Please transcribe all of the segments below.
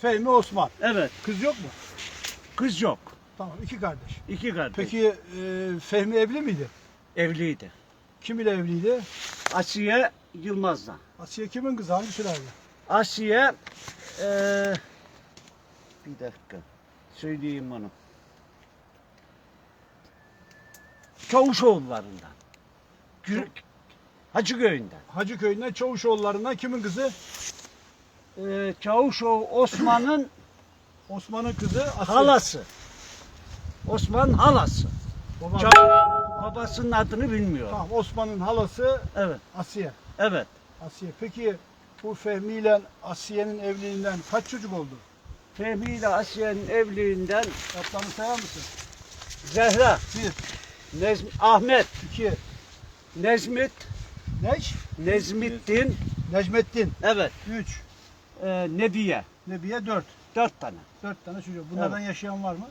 Fehmi Osman. Evet. Kız yok mu? Kız yok. Tamam iki kardeş. İki kardeş. Peki e, Fehmi evli miydi? Evliydi. Kim ile evliydi? Asiye Yılmaz'la. Asiye kimin kızı? Hangi sülale? Asiye eee bir dakika söyleyeyim onu. Çavuşoğullarından. Gür-. Hacı köyünden Çavuşoğullarından kimin kızı? Eee Çavuşoğlu Osman'ın Osman'ın kızı Asiye. halası. Osman'ın halası. Baba- Ça- babasının adını bilmiyorum. Tamam Osman'ın halası Evet, Asiye. evet. Asiye. Peki bu Fehmi ile Asiye'nin evliliğinden kaç çocuk oldu? Fehmi ile Asiye'nin evliliğinden Kaptanı sayar mısın? Zehra, Bir, Nezm Ahmet, iki, Nezmit, Neş? Nezmittin, Necmettin. evet, Üç, e, Nebiye. Nebiye dört. Dört tane. Dört tane çocuk. Bunlardan yaşayan var mı?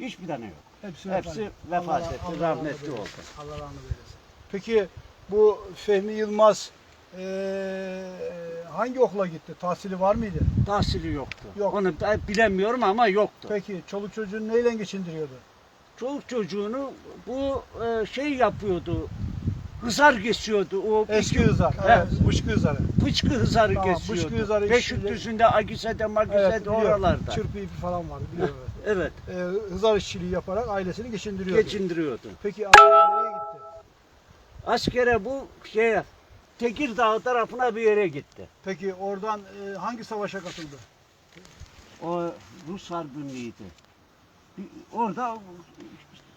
Hiçbir tane yok. Hepsi, Hepsi vefat Allah- etti, Allah rahmetli rahmet eylesin. oldu. Allah rahmet eylesin. Peki bu Fehmi Yılmaz eee, hangi okula gitti? Tahsili var mıydı? Tahsili yoktu. Yok. Onu ben bilemiyorum ama yoktu. Peki çoluk çocuğunu neyle geçindiriyordu? Çoluk çocuğunu bu e, şey yapıyordu. Hızar kesiyordu. O Eski Hızar. Evet. Bışkı Hızarı. Pıçkı hızarı Tamam, kesiyordu. Bışkı Hızarı Beşikdüzü'nde, Agise'de, Magise'de Evet, biliyorum. oralarda. Çırpı ipi falan vardı biliyorum. Evet. Eee, hızar işçiliği yaparak ailesini geçindiriyordu. geçindiriyordu. Peki askere nereye gitti? Askere bu şeye Tekirdağ tarafına bir yere gitti. Peki oradan eee, hangi savaşa katıldı? O Rus harbi miydi? Bir- Orada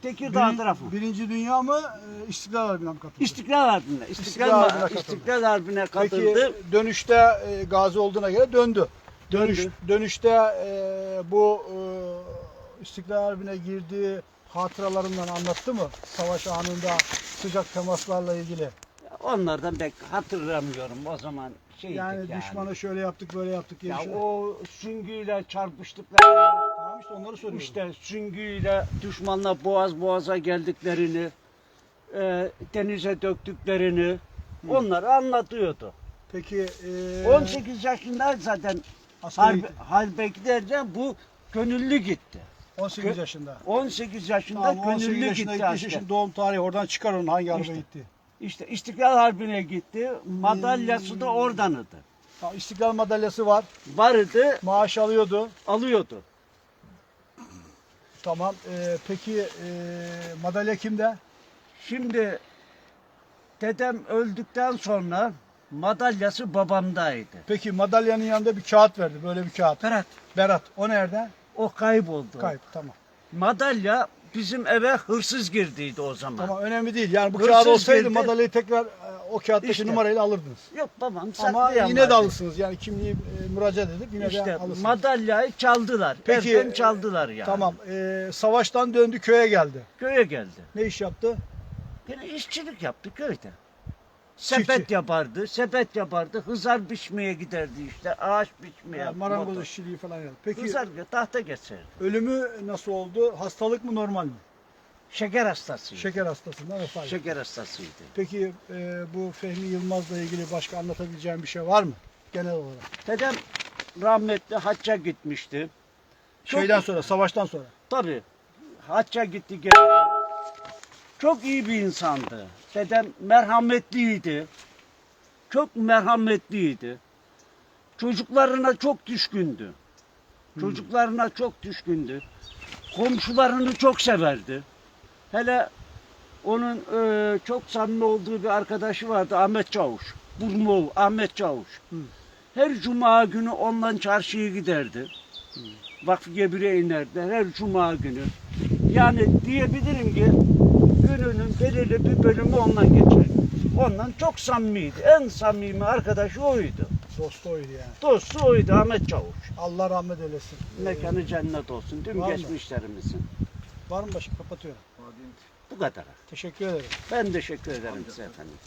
Tekirdağ tarafı. Birinci Dünya mı, eee, İstiklal Harbi'ne mi katıldı? İstiklal Harbi'ne. İstiklal, İstiklal Harbi'ne katıldı. İstiklal Harbi'ne Peki katıldı. dönüşte e, gazi olduğuna göre döndü. Dönüş, Döndü. dönüşte e, bu e, İstiklal Harbi'ne girdiği hatıralarından anlattı mı? Savaş anında sıcak temaslarla ilgili. Onlardan pek hatırlamıyorum o zaman şeydik Yani, yani. düşmana şöyle yaptık böyle yaptık diye. ya şey- o süngüyle çarpıştıkları işte onları soruyorum. işte süngüyle düşmanla boğaz boğaza geldiklerini e, denize döktüklerini onları anlatıyordu. Peki e, 18 yaşında zaten askere harbe, harbe giderken bu gönüllü gitti. 18 Gö- yaşında. 18 yaşında Tamam, 18 gönüllü yaşında gitti gitti. asker. Şimdi doğum tarihi oradan çıkar onun hangi araba İşte. gitti. İşte İstiklal Harbi'ne gitti. Madalyası Hmm. da oradandı. Tamam, İstiklal madalyası var. Vardı, Maaş alıyordu. alıyordu. Tamam. e, peki e, madalya kimde? Şimdi dedem öldükten sonra madalyası babamdaydı. Peki madalyanın yanında bir kağıt verdi. Böyle bir kağıt. Berat Berat. O nerede? o kayboldu. Kayıp. Tamam. Madalya bizim eve hırsız girdiydi o zaman. Tamam önemli değil. Yani bu Hırsız kağıt olsaydı girdi. madalyayı tekrar o kağıttaki İşte. numarayla alırdınız. Yok babam Ama saklayamadı. yine de alırsınız. Yani kimliği e, müracaat edip yine de İşte alırsınız. madalyayı çaldılar. Peki, Evden çaldılar yani. Tamam. e, savaştan döndü köye geldi. Köye geldi. Ne iş yaptı? Yine işçilik yaptı köyde. Sepet yapardı, sepet yapardı. Hızar biçmeye giderdi işte. Ağaç biçmeye. Yani marangoz motor. işçiliği falan yaptı. Peki Hızar tahta geçerdi. ölümü nasıl oldu? Hastalık mı normal mi? Şeker hastasıydı. Şeker hastasından vefat etti. Şeker hastasıydı. Peki e, bu Fehmi Yılmaz'la ilgili başka anlatabileceğim bir şey var mı? Genel olarak. Dedem rahmetli hacca gitmişti. Çok- Şeyden sonra, savaştan sonra. Tabii. Hacca gitti geldi. Çok iyi bir insandı. Dedem merhametliydi. Çok merhametliydi. Çocuklarına çok düşkündü. Çocuklarına çok düşkündü. Komşularını çok severdi. Hele onun e, çok samimi olduğu bir arkadaşı vardı Ahmet Çavuş. Burmov Ahmet Çavuş. Hı. Her cuma günü ondan çarşıya giderdi. Vakfı Gebir'e inerdi her cuma günü. Yani diyebilirim ki gününün belirli bir bölümü ondan geçerdi. Ondan çok samimiydi. En samimi arkadaşı oydu. Dostu oydu yani. Dostu oydu Ahmet Çavuş. Allah rahmet eylesin. Mekanı cennet olsun. Tüm Var mı? geçmişlerimizin. Var mı başka? Kapatıyorum. Bu kadar. Teşekkür ederim. Ben teşekkür ederim size efendim.